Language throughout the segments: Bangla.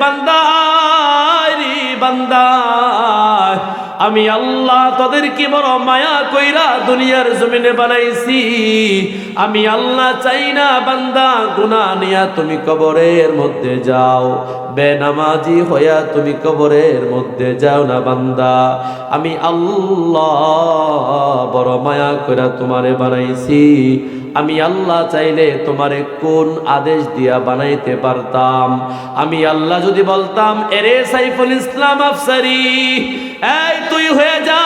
বান্দারি বান্দা আমি আল্লাহ তোদের কি বড় মায়া কইরা দুনিয়ার জমিনে বানাইছি। আমি আল্লাহ চাই না বান্দা, গুনাহ নিয়া তুমি কবরের মধ্যে যাও। বেনামাজি হইয়া তুমি কবরের মধ্যে যাও না বান্দা। আমি আল্লাহ বড় মায়া কইরা তোমারে বানাইছি। আমি আল্লাহ চাইলে তোমারে কোন আদেশ দিয়া বানাইতে পারতাম। আমি আল্লাহ যদি বলতাম, এরে সাইফুল ইসলাম আফসারি, এই তুই হয়ে যা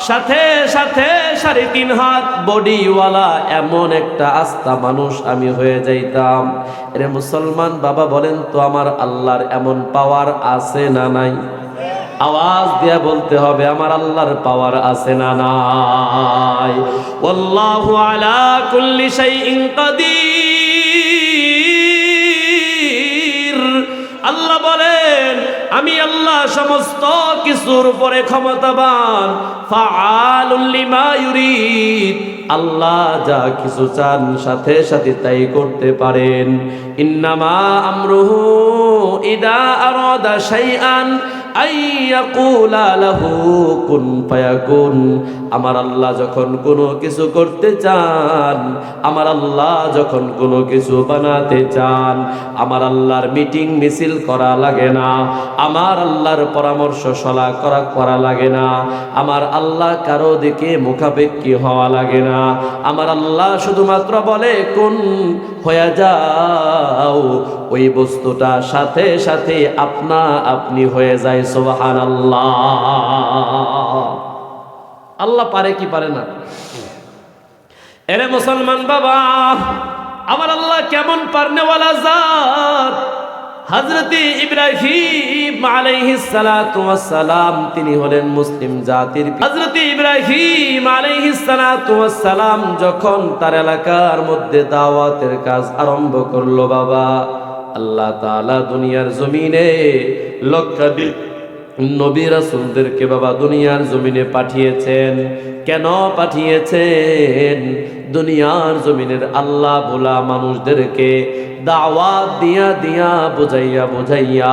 সাথে সাথে, সাড়ে তিন হাত বডিওয়ালা এমন একটা আস্থা মানুষ আমি হয়ে যাইতাম। এরে মুসলমান বাবা বলেন তো আমার আল্লাহর এমন পাওয়ার আছে না নাই? আওয়াজ দিয়া বলতে হবে, আমার আল্লাহর পাওয়ার আছে না নাই? ওয়াল্লাহু আলা কুল্লি শাইইন কাদির। আল্লাহ বলেন আমি আল্লাহ সমস্ত কিছুর উপরে ক্ষমতাবান। আল্লাহ যা কিছু চান সাথে সাথে তাই করতে পারেন। ইন্নামা আমরুহু ইদা আরাদা শাইআন। আমার আল্লাহ যখন কোনো কিছু করতে চান, আমার আল্লাহ যখন কোনো কিছু বানাতে চান, আমার আল্লাহর মিটিং মিছিল করা লাগে না, আমার আল্লাহর পরামর্শ সলা করা করা লাগে না, আমার আল্লাহ কারও দিকে মুখাপেক্ষি হওয়া লাগে না, আমার আল্লাহ শুধুমাত্র বলে, কোন, হয়ে যাও ওই বস্তুটা সাথে সাথে আপনা আপনি হয়ে যায় সোহান আল্লাহ আল্লাহ পারে কি পারে না? এরে মুসলমান বাবা, আমার আল্লাহ কেমন পারনেওয়ালা জাত? হজরতে ইব্রাহিম সালাম, তিনি হলেন মুসলিম জাতির হজরতে ইব্রাহিম সালাম যখন তার এলাকার মধ্যে দাওয়াতের কাজ আরম্ভ করল বাবা আল্লাহ তাআলা দুনিয়ার জমিনে লক্ষাধিক নবী রাসূলদেরকে বাবা দুনিয়ার জমিনে পাঠিয়েছেন। কেন পাঠিয়েছেন? দুনিয়ার জমিনের আল্লাহ ভোলা মানুষদেরকে দাওয়াত দিয়া দিয়া বুঝাইয়া বুঝাইয়া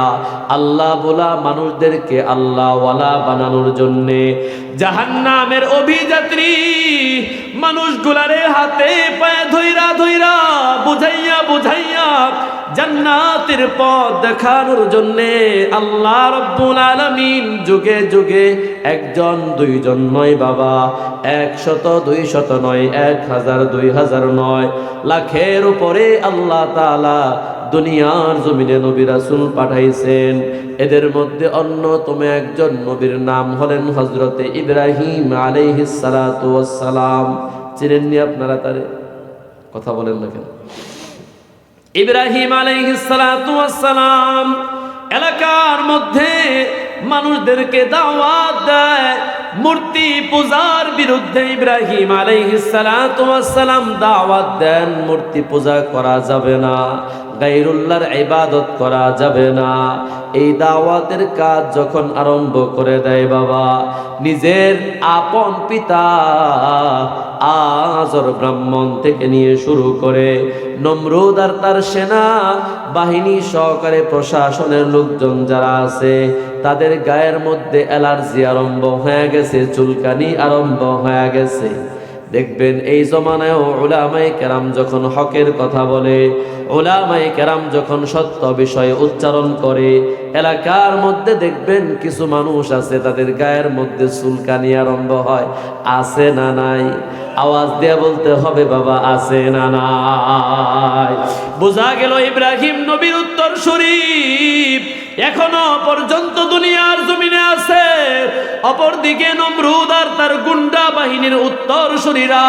আল্লাহ বোলা মানুষদেরকে আল্লাহওয়ালা বানানোর জন্যে জাহান্নামের অভিযাত্রী মানুষগুলারে হাতে পায়ে ধইরা ধইরা বুঝাইয়া বুঝাইয়া জান্নাতের পথ দেখানোর জন্যে আল্লাহ রব্বুল আলামিন যুগে যুগে একজন, দুইজন নয় বাবা, একশত দুই শত নয়, এক হাজার, দুই হাজার নয়, লাখের উপরে আল্লাহ তাআলা দুনিয়ার জমিনে নবী রাসূল পাঠাইছেন। এদের মধ্যে অন্যতম একজন নবীর নাম হলেন হজরতে ইব্রাহিম আলাইহিস সালাতু ওয়াস সালাম। চিনেননি আপনারা তারে কথা বলেন না কেন? ইব্রাহিম আলাইহিসালাম এলাকার মধ্যে মানুষদেরকে দাওয়াত দেয়, মূর্তি পূজার বিরুদ্ধে ইব্রাহিম আলাইহিসালাম দাওয়াত দেন, মূর্তি পূজা করা যাবে না। গাইরুল্লাহর ইবাদত করা যাবে না। এই দাওয়াতের কাজ যখন আরম্ভ করে দেয় বাবা, নিজের আপন পিতা আজর ব্রাহ্মণ থেকে নিয়ে শুরু করে নমরুদ আর তার সেনা, বাহিনী সহকারে প্রশাসনের লোকজন যারা আছে, তাদের গায়ের মধ্যে অ্যালার্জি আরম্ভ হয়ে গেছে, চুলকানি আরম্ভ হয়ে গেছে। দেখবেন এই জমানায়ও ওলামাই কেরাম যখন হকের কথা বলে ওলামাই কেরাম যখন সত্য বিষয়ে উচ্চারণ করে, এলাকার মধ্যে দেখবেন কিছু মানুষ আছে, তাদের গায়ের মধ্যে চুলকানি আরম্ভ হয়, আছে না নাই? আওয়াজ দিয়ে বলতে হবে, বাবা, আছে না নাই? বোঝা গেল ইব্রাহিম নবীর উত্তর শরীফ এখনও পর্যন্ত দুনিয়ার জমিনে আছে। অপরদিকে নমরুদ আর তার গুন্ডা বাহিনীর উত্তর শরীরা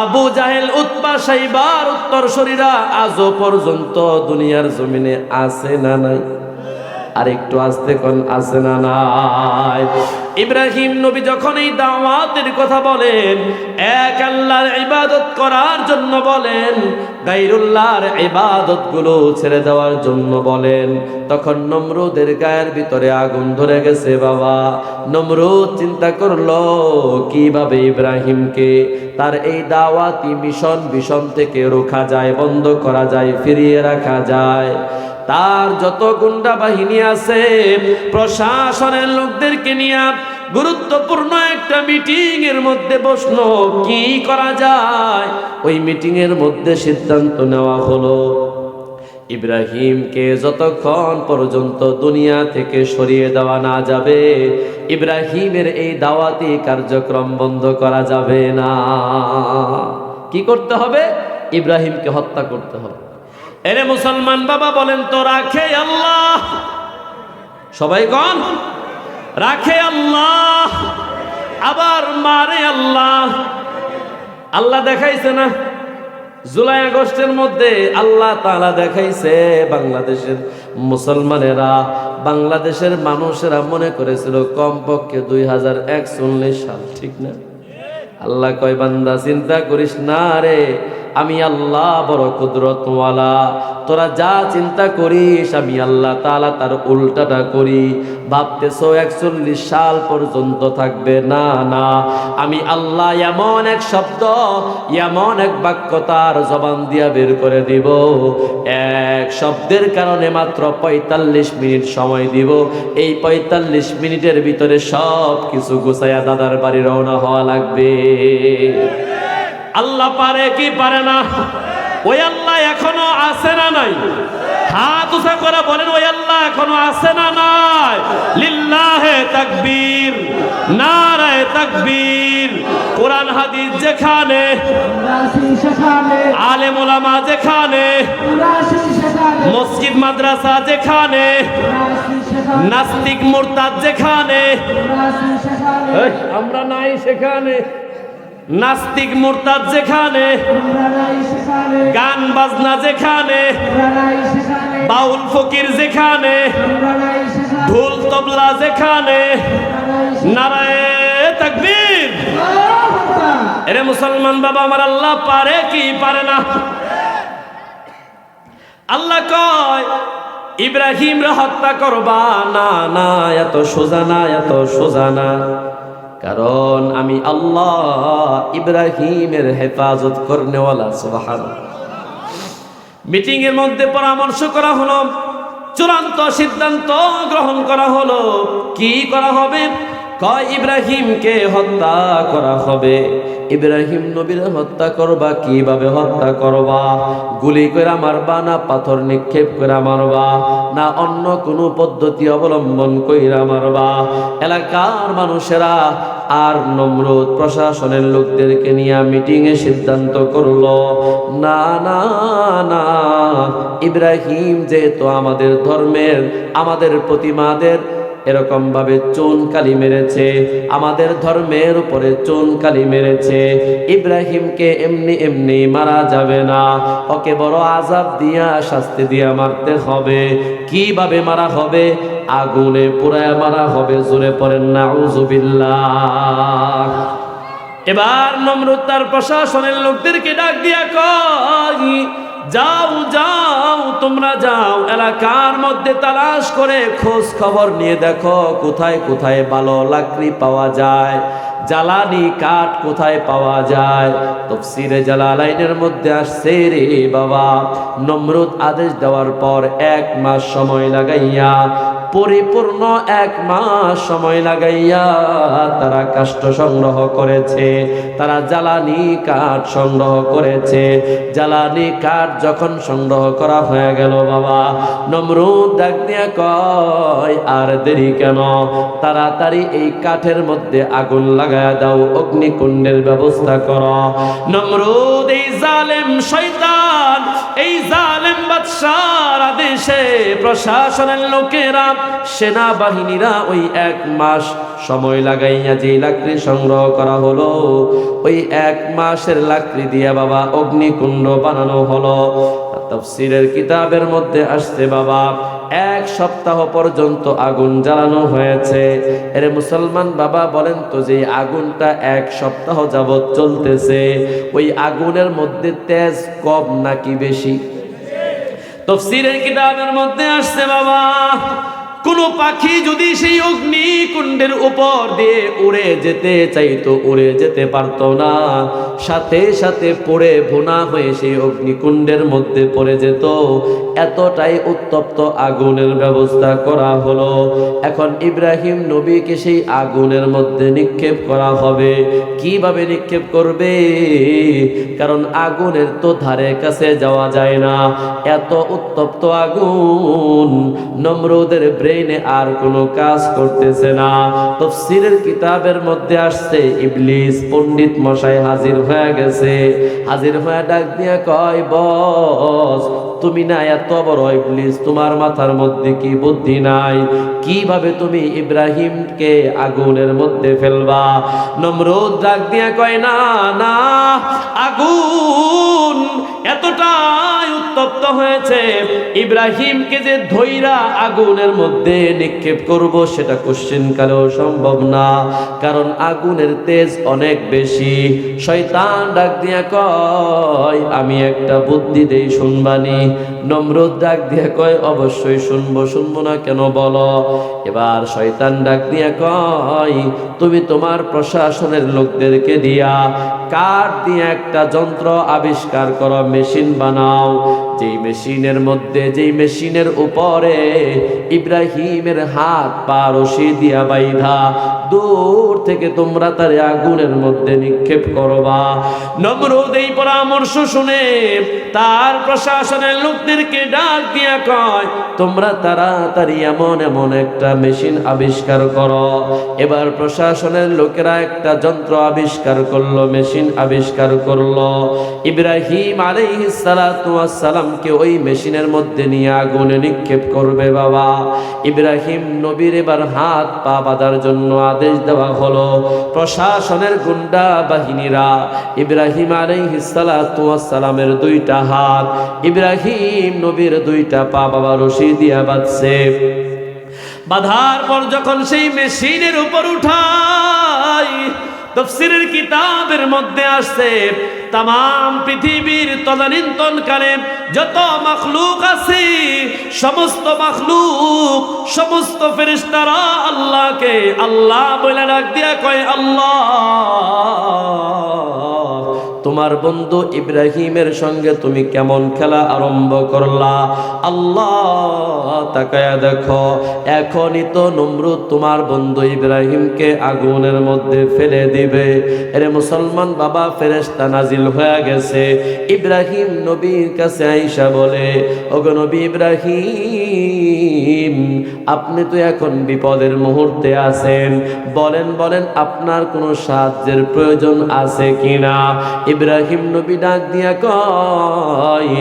আবু জাহেল উৎপা সাইবার উত্তর শরীরা আজও পর্যন্ত দুনিয়ার জমিনে আছে না নাই? আর একটু আসতে কোন, আছে না নাই? ইব্রাহিম নবী যখন এই দাওয়াতের কথা বলেন, এক আল্লাহর ইবাদত করার জন্য বলেন, গাইরুল্লাহর ইবাদতগুলো ছেড়ে দেওয়ার জন্য বলেন। তখন নমরুদের গায়ের ভিতরে আগুন ধরে গেছে, বাবা। নমরুদ চিন্তা করল, কীভাবে ইব্রাহিমকে তার এই দাওয়াতি মিশন ভীষণ থেকে রোখা যায়, বন্ধ করা যায়, ফিরিয়ে রাখা যায়। তার যত গুন্ডা বাহিনী আছে, প্রশাসনের লোকদেরকে নিয়ে গুরুত্বপূর্ণ একটা মিটিং এর মধ্যে বসল। কি করা যায়? ওই মিটিং এর মধ্যে সিদ্ধান্ত নেওয়া হলো। ইব্রাহিমকে যতক্ষণ পর্যন্ত দুনিয়া থেকে সরিয়ে দেওয়া না যাবে, ইব্রাহিমের এই দাওয়াতি কার্যক্রম বন্ধ করা যাবে না। কি করতে হবে? ইব্রাহিমকে হত্যা করতে হবে। এরে মুসলমান বাবা বলেন তো, রাখে আল্লাহ। সবাই গণ রাখে আল্লাহ। আবার, মারে আল্লাহ। আল্লাহ দেখাইছে না। জুলাই আগস্টের মধ্যে আল্লাহ তাআলা দেখাইছে, বাংলাদেশের মুসলমানেরা, বাংলাদেশের মানুষেরা মনে করেছিল কমপক্ষে দুই হাজার একচল্লিশ সাল, ঠিক না? আল্লাহ কয়, বান্দা, চিন্তা করিস না রে। আমি আল্লাহ বড় কুদরতওয়ালা। তোরা যা চিন্তা করিস, আমি আল্লাহ তালা তার উল্টাটা করি। ভাবতেছো একচল্লিশ সাল পর্যন্ত থাকবে। না না, আমি আল্লাহ এমন এক শব্দ, এমন এক বাক্য তার জবান দিয়া বের করে দিব। এক শব্দের কারণে মাত্র পঁয়তাল্লিশ মিনিট সময় দিব। এই পঁয়তাল্লিশ মিনিটের ভিতরে সব কিছু গুছাইয়া দাদার বাড়ি রওনা হওয়া লাগবে। আল্লাহ পারে কি পারে না? ওই আল্লাহ এখনও আছে না নাই? হাত উঠা করে বলেন ওই আল্লাহ এখনও আছে না নাই? লিল্লাহে তাকবীর নারায়ে তাকবীর। কোরআন হাদিস যেখানে আলেম ওলামা যেখানে মসজিদ মাদ্রাসা যেখানে নাস্তিক মুরতাদ যেখানে। আমরা নাই সেখানে। নাস্তিক মুরতাদ যেখানে, গান বাজনা যেখানে, বাউল ফকির যেখানে, ঢোল তবলা যেখানে, নারায়ে তাকবীর। এরে মুসলমান বাবা, আমার আল্লাহ পারে কি পারে না? আল্লাহ কয় ইব্রাহিম হত্যা করবা। না না, এত সোজা না, এত সোজা না। কারণ আমি আল্লাহ ইব্রাহিমের হেফাজত করনেওয়ালা সুবহান মিটিং এর মধ্যে পরামর্শ করা হলো, চূড়ান্ত সিদ্ধান্ত গ্রহণ করা হলো। কি করা হবে? কয় ইব্রাহিমকে হত্যা করা হবে? ইব্রাহিম নবীর হত্যা করবা, কীভাবে হত্যা করবা? গুলি করে মারবা না পাথর নিক্ষেপ করে মারবা? না অন্য কোনো পদ্ধতি অবলম্বন কইরা মারবা? এলাকার মানুষেরা আর নমরুদ প্রশাসনের লোকদেরকে নিয়ে মিটিংয়ে সিদ্ধান্ত করল, না না ইব্রাহিম যেহেতু আমাদের ধর্মের, আমাদের প্রতিমাদের এরকম ভাবে চুন কালি মেরেছে, আমাদের ধর্মের উপরে চুন কালি মেরেছে। ইব্রাহিমকে এমনি এমনি মারা যাবে না। ওকে বড় আজাব দিয়া, শাস্তি দিয়া মারতে হবে। কীভাবে মারা হবে? আগুনে পুরায় মারা হবে, জোরে পড়েন না এবার নম্রতার প্রশাসনের লোকদেরকে ডাক দিয়া কয় যাও যাও, তোমরা যাও। এলাকার মধ্যে তালাশ করে খোঁজ খবর নিয়ে দেখো কোথায় কোথায় ভালো লাকড়ি পাওয়া যায়, জ্বালানি কাঠ কোথায় পাওয়া যায়। তফসিরে জালালাইনের মধ্যে আসছে রে বাবা। নমরুদ আদেশ দেওয়ার পর এক মাস সময় লাগাইয়া পরিপূর্ণ এক মাস সময় লাগাইয়া তারা কাষ্ঠ সংগ্রহ করেছে, তারা জ্বালানি কাঠ সংগ্রহ করেছে। জ্বালানি কাঠ যখন সংগ্রহ করা হয়ে গেল, বাবা, নমরুদ ডাক কয়, আর দেরি কেন? তাড়াতাড়ি এই কাঠের মধ্যে আগুন লাগায় দাও, অগ্নিকুণ্ডের ব্যবস্থা কর। নমরুদ, এই জালেম শয়তান, এই জালেম বাদশার আদেশে প্রশাসনের লোকেরা সেনাবাহিনীরা ওই এক মাস সময় লাগাইয়া যে লাকড়ি সংগ্রহ করা হলো, ওই এক মাসের লাকড়ি দিয়া বাবা অগ্নিকুণ্ড বানানো হলো। তফসিরের কিতাবের মধ্যে আসছে, বাবা, এক সপ্তাহ পর্যন্ত আগুন জ্বালানো হয়েছে। এর মুসলমান বাবা বলেন তো যে আগুনটা এক সপ্তাহ যাবৎ চলতেছে। ওই আগুনের মধ্যে তেজ কম নাকি বেশি? তফসিরের কিতাবের মধ্যে আসছে, বাবা কোন পাখি যদি সেই অগ্নিকুণ্ডের উপর দিয়ে উড়ে যেতে চাইতো, উড়ে যেতে পারতো না। সাথে সাথে পড়ে ভুনা হয়ে সেই অগ্নিকুণ্ডের মধ্যে পড়ে যেত। এতটাই উত্তপ্ত আগুনের ব্যবস্থা করা হলো। এখন ইব্রাহিম নবীকে সেই আগুনের মধ্যে নিক্ষেপ করা হবে। কীভাবে নিক্ষেপ করবে? কারণ আগুনের তো ধারে কাছে যাওয়া যায় না। এত উত্তপ্ত আগুন নমরুদের ব্রেইনে আর কোনো কাজ করতেছে না। তফসিরের কিতাবের মধ্যে আসছে, ইবলিস পণ্ডিত মশাই হাজির হয়ে গেছে। হাজির হয়ে ডাক দিয়া কয়, বস তুমি না এত বড় ইবলিস, তোমার মাথার মধ্যে কি বুদ্ধি নাই? কীভাবে তুমি ইব্রাহিমকে আগুনের মধ্যে ফেলবা? নমরুদ ডাক দিয়া কয়, না না, আগুন এতটাই উত্তপ্ত হয়েছে। ইব্রাহিমকে যে ধৈরা আগুনের মধ্যে নিক্ষেপ করব, সেটা কোশ্চেন কালেও সম্ভব না। কারণ আগুনের তেজ অনেক বেশি। শয়তান ডাক দিয়া কয়, আমি একটা বুদ্ধি দেই শুনবানি। নমরুদ ডাক দিয়ে কয়, অবশ্যই শুনব শুনব না কেন বলো? এবার শয়তান ডাক দিয়ে কয়, তুমি তোমার প্রশাসনের লোকদেরকে দিয়া কাঠ দিয়ে একটা যন্ত্র আবিষ্কার করো, মেশিন বানাও। যেই মেশিনের মধ্যে, যেই মেশিনের উপরে ইব্রাহিমের হাত পা রশি দিয়া বাইধা, দূর থেকে তোমরা তারে আগুনের মধ্যে নিক্ষেপ করবা। নমরুদ এই পরামর্শ শুনে তার প্রশাসনের লোকদেরকে ডাক দিয়া কয়, তোমরা তাড়াতাড়ি এমন এমন একটা মেশিন আবিষ্কার করো। এবার প্রশাসনের লোকেরা একটা যন্ত্র আবিষ্কার করল, মেশিন আবিষ্কার করল। ইব্রাহিম আলাইহিস সালাতু ওয়াস সালামকে ওই মেশিনের মধ্যে নিয়ে আগুনে নিক্ষেপ করবে বাবা। ইব্রাহিম নবীর এবার হাত পা বাঁধার জন্য আদেশ দেওয়া হলো। প্রশাসনের গুন্ডা বাহিনীরা ইব্রাহিম আলাইহিস সালাতু ওয়াস সালামের দুইটা হাত, ইব্রাহিম নবীর দুইটা পা বাবা রশি দিয়া বাঁধছে। বাধার পর যখন সেই মেশিনের উপর উঠাই তফসিরের কিতাবের মধ্যে আসছে তাম পৃথিবীর তদানীন্তন কালে যত মখলুক আছে, সমস্ত মখলুক, সমস্ত ফেরিস্তারা আল্লাহকে, আল্লাহ বলে ডাক দিয়া কয়, আল্লাহ। তোমার বন্ধু ইব্রাহিমের সঙ্গে তুমি কেমন খেলা আরম্ভ করলা? আল্লাহ তাকায়া দেখো, এখনই তো নমরুদ তোমার বন্ধু ইব্রাহিমকে আগুনের মধ্যে ফেলে দিবে। এরে মুসলমান বাবা, ফেরেশতা নাজিল হয়ে গেছে। ইব্রাহিম নবীর কাছে আইসা বলে, ওগো নবী ইব্রাহিম আপনি তো এখন বিপদের মুহূর্তে আছেন। বলেন বলেন, আপনার কোনো সাহায্যের প্রয়োজন আছে কিনা? ইব্রাহিম নবী ডাক দিয়া কয়,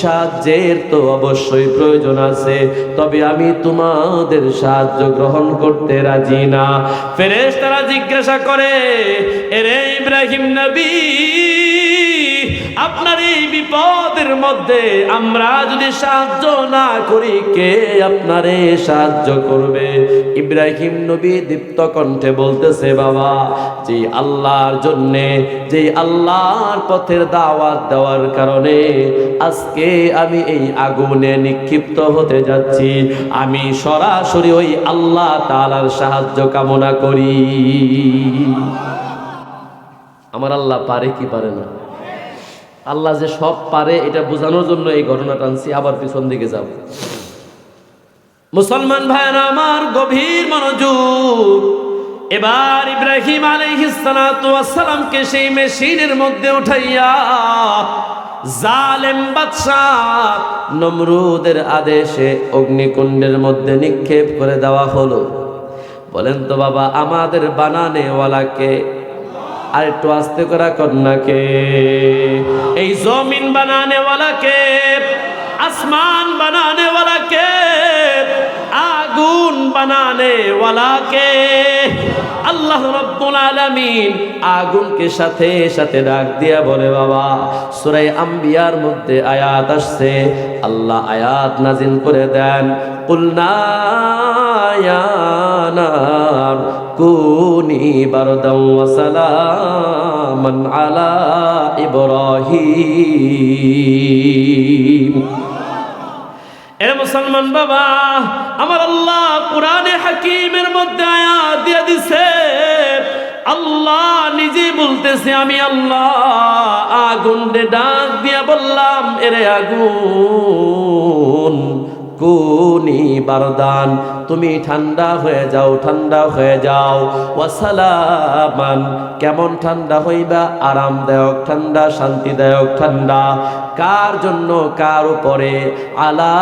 সাহায্যের তো অবশ্যই প্রয়োজন আছে, তবে আমি তোমাদের সাহায্য গ্রহণ করতে রাজি না। ফেরেশ তারা জিজ্ঞাসা করে, এরে ইব্রাহিম নবী, আপনার এই বিপদের মধ্যে আমরা যদি সাহায্য না করি, কে আপনারে সাহায্য করবে? ইব্রাহিম নবী দীপ্ত কণ্ঠে বলতেছে, বাবা, যে আল্লাহর জন্যে, যে আল্লাহর পথের দাওয়াত দেওয়ার কারণে আজকে আমি এই আগুনে নিক্ষিপ্ত হতে যাচ্ছি। আমি সরাসরি ওই আল্লাহ তাআলার সাহায্য কামনা করি। আমার আল্লাহ পারে কি পারে না? আল্লাহ যে সব পারে, এটা বোঝানোর জন্য এই ঘটনা টানছি, আবার পিছন দিকে যাব। মুসলমান ভাইয়েরা, আমার গভীর মনোযোগ। এবার ইব্রাহিম আলাইহিসসালামকে সেই মেশিনের মধ্যে উঠাইয়া জালেম বাদশাহ নমরুদের আদেশে অগ্নিকুণ্ডের মধ্যে নিক্ষেপ করে দেওয়া হলো। বলেন তো বাবা, আমাদের বানানেওয়ালাকে আর একটু আস্তে করা কন্যাকে এই জমিন বানানে ওয়ালাকে আসমান বানানে ওয়ালাকে আগুন বানানে ওয়ালাকে আল্লাহ রব্বুল আলামিন আগুনকে সাথে সাথে ডাক দিয়া বলে, বাবা সূরা আম্বিয়ার মধ্যে আয়াত আসছে। আল্লাহ আয়াত নাজিল করে দেন। কুলনা কুনি বারদাও ওয়া সালামান আলা ইব্রাহিম। এর মুসলমান বাবা, আমার আল্লাহ কোরআনে হাকিমের মধ্যে আয়াত দিয়ে দিছে। আল্লাহ নিজে বলতেছে, আমি আল্লাহ আগুন ডাক দিয়া বললাম, এরে আগুন কুনি বারদান। তুমি ঠান্ডা হয়ে যাও, ঠান্ডা হয়ে যাও। ওয়াসালামান কেমন ঠান্ডা হইবা? আরামদায়ক ঠান্ডা, শান্তিদায়ক ঠান্ডা। কার জন্য? কার উপরে? আলা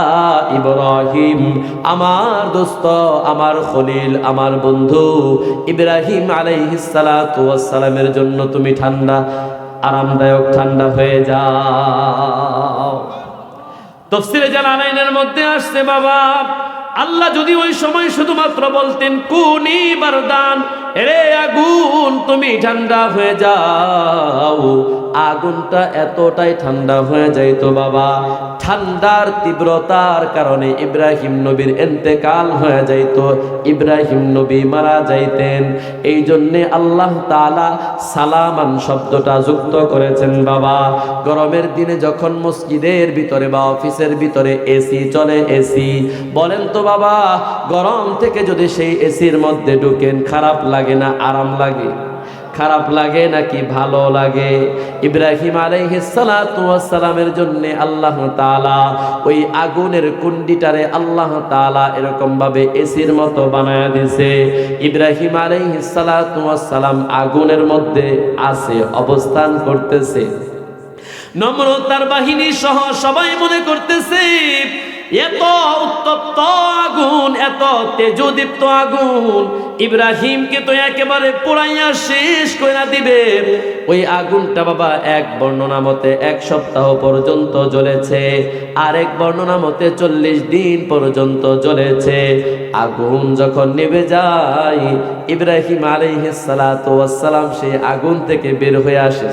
ইব্রাহিম। আমার দোস্ত, আমার খলিল, আমার বন্ধু ইব্রাহিম আলাইহিস সালাতু ওয়াস সালামের জন্য তুমি ঠান্ডা, আরামদায়ক ঠান্ডা হয়ে যাও। তফসিরে জালালাইনের মধ্যে আসছে বাবা। আল্লাহ যদি ওই সময় শুধুমাত্র বলতেন কুনি বারদান এরে আগুন, তুমি ঠান্ডা হয়ে যাও। আগুনটা এতটাই ঠান্ডা হয়ে যাইতো বাবা। ঠান্ডার তীব্রতার কারণে ইব্রাহিম নবীর এন্তেকাল হয়ে যাইতো ইব্রাহিম নবী মারা যাইতেন। এই জন্যে আল্লাহ তাআলা সালামান শব্দটা যুক্ত করেছেন বাবা। গরমের দিনে যখন মসজিদের ভিতরে বা অফিসের ভিতরে এসি চলে, এসি। বলেন তো বাবা, গরম থেকে যদি সেই এসির মধ্যে ঢুকেন, খারাপ লাগে না, আরাম লাগে? খারাপ লাগে নাকি ভালো লাগে? ইব্রাহিম আলাইহিসসালামের জন্য আল্লাহ তাআলা ওই আগুনের কুন্ডিটারে আল্লাহ তাআলা এরকম ভাবে এসির মতো বানায়া দিছে ইব্রাহিম আলাইহিসসালাম আগুনের মধ্যে আছে, অবস্থান করতেছে। নম্রতার বাহিনী সহ সবাই মনে করতেছে এত উত্তপ্ত আগুন, এত তেজদীপ্ত আগুন। ইব্রাহিমকে তো একেবারে পোড়াইয়া শেষ করে দিবে। ওই আগুনটা বাবা এক বর্ণনা মতে এক সপ্তাহ পর্যন্ত জ্বলেছে, আরেক বর্ণনা মতে চল্লিশ দিন পর্যন্ত জ্বলেছে। আগুন যখন নেবে যায়, ইব্রাহিম আলাইহিস সালাতু ওয়াস সালাম সেই আগুন থেকে বের হয়ে আসে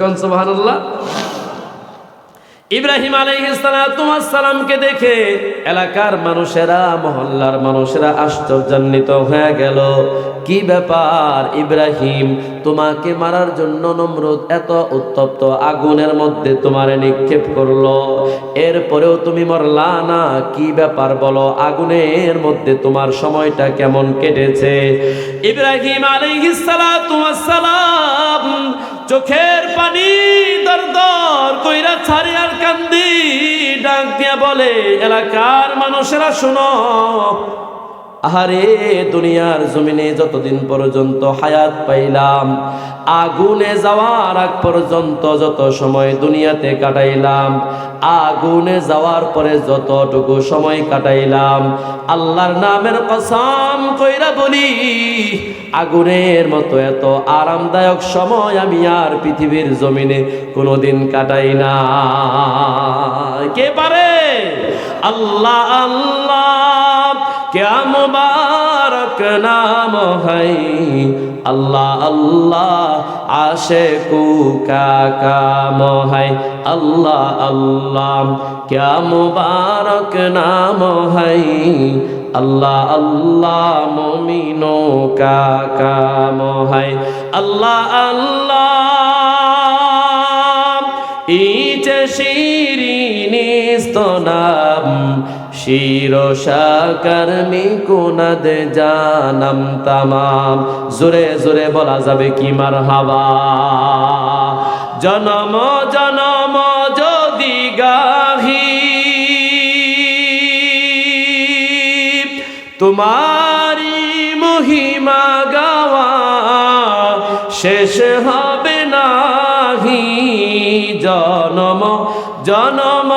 কন সুবহানাল্লাহ? ইব্রাহিম আলাইহিসসালামকে দেখে এলাকার মানুষেরা, মহল্লার মানুষেরা আশ্চর্যান্বিত হয়ে গেল। কি ব্যাপার ইব্রাহিম, তোমাকে মারার জন্য নমরুদ এত উত্তপ্ত আগুনের মধ্যে তোমারে নিক্ষেপ করল? এরপরেও তুমি মরলা না? কি ব্যাপার বলো? আগুনের মধ্যে তোমার সময়টা কেমন কেটেছে? ইব্রাহিম আলাইহিসসালাম চোখের পানি দর দর কইরা ছাড়ি আর কান্দি। ডাক দিয়া বলে এলাকার মানুষেরা শুনো আহারে, দুনিয়ার জমিনে যতদিন পর্যন্ত হায়াত পাইলাম, আগুনে যাওয়ার আগ পর্যন্ত যত সময় দুনিয়াতে কাটাইলাম, আগুনে যাওয়ার পরে যতটুকু সময় কাটাইলাম, আল্লাহর নামের কসম কইরা বলি, আগুনের মতো এত আরামদায়ক সময় আমি আর পৃথিবীর জমিনে কোনোদিন কাটাই না কে পারে? আল্লাহ আল্লাহ। क्या मुबारक नाम है अल्लाह अल्लाह आशिकू का काम है अल्लाह अल्लाह क्या मुबारक नाम है अल्लाह अल्लाह मोमिनों का काम है अल्लाह अल्लाह শিরশাকার মিকুনাদ জানাম তামাম। জোরে জোরে বলা যাবে কি মার হাওয়া জনম জনম যদি গাহি তোমারি মহিমা গাওয়া শেষ হবে নাহি। জনম জনম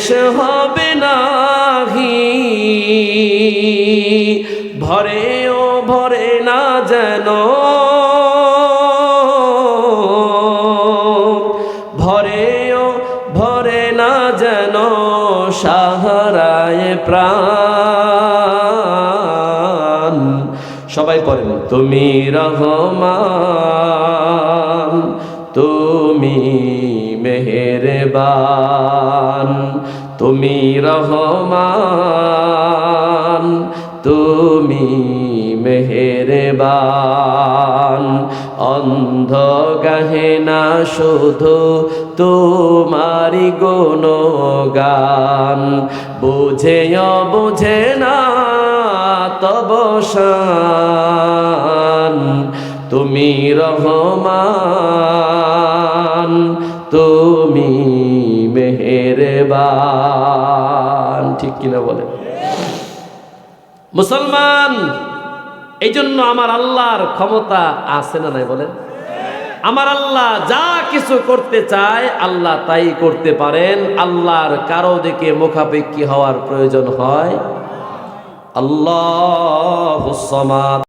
শেষ হবে নাহি। ভরে ও ভরে না যেন। ভরে ও ভরে না যেন সাহারায় প্রাণ। সবাই পড়েন, তুমি রহমান, তুমি মেহেরবান, তুমি রহমান, তুমি মেহেরবান। অন্ধ গাহে না শুধু তোমারি গুণগান, বুঝে বুঝে না তব শান। তুমি রহমান তুমি মেহেরবান। ঠিক কিনা বলে মুসলমান এই জন্য আমার আল্লাহর ক্ষমতা আছে না নাই বলেন। আমার আল্লাহ যা কিছু করতে চায় আল্লাহ তাই করতে পারেন। আল্লাহর কারও দিকে মুখাপেক্ষী হওয়ার প্রয়োজন হয়। আল্লাহ